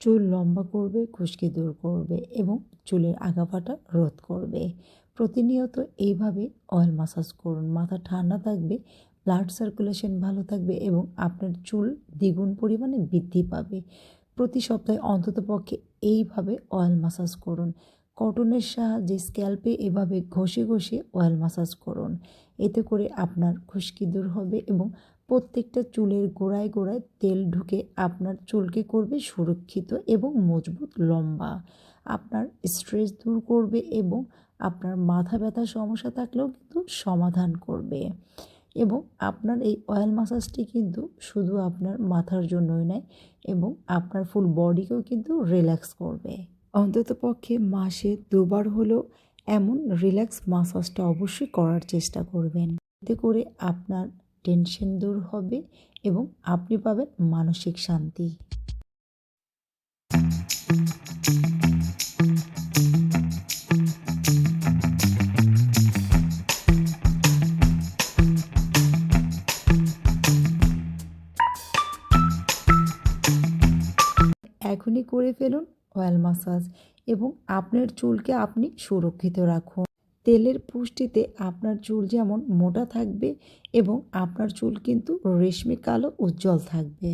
চুল লম্বা করবে, খুশকি দূর করবে এবং চুলের আগাফাটা রোধ করবে। প্রতিনিয়ত এইভাবে অয়েল মাসাজ করুন। মাথা ঠান্ডা থাকবে ব্লাড সার্কুলেশন ভালো থাকবে এবং আপনার চুল দ্বিগুণ পরিমাণে বৃদ্ধি পাবে। প্রতি সপ্তাহে অন্ততপক্ষে এইভাবে অয়েল মাসাজ করুন। কটনের সাহায্যে স্ক্যাল্পে এভাবে ঘষে ঘষে অয়েল মাসাজ করুন। এতে করে আপনার খুশকি দূর হবে এবং প্রত্যেকটা চুলের গোড়ায় গোড়ায় তেল ঢুকে আপনার চুলকে করবে সুরক্ষিত এবং মজবুত লম্বা। আপনার স্ট্রেস দূর করবে এবং আপনার মাথা ব্যথার সমস্যা থাকলেও কিন্তু সমাধান করবে। এবং আপনার এই অয়েল মাসাজটি কিন্তু শুধু আপনার মাথার জন্যই নয়, এবং আপনার ফুল বডিকেও কিন্তু রিল্যাক্স করবে। অন্ততপক্ষে মাসে দুবার হলো এমন রিল্যাক্স মাসাজটা অবশ্যই করার চেষ্টা করবেন। এতে করে আপনার টেনশন দূর হবে এবং আপনি পাবেন মানসিক শান্তি। এখনই করে ফেলুন অয়েল মাসাজ এবং আপনার চুলকে আপনি সুরক্ষিত রাখুন। তেলের পুষ্টিতে আপনার চুল যেমন মোটা থাকবে এবং আপনার চুল কিন্তু রেশমি কালো উজ্জ্বল থাকবে।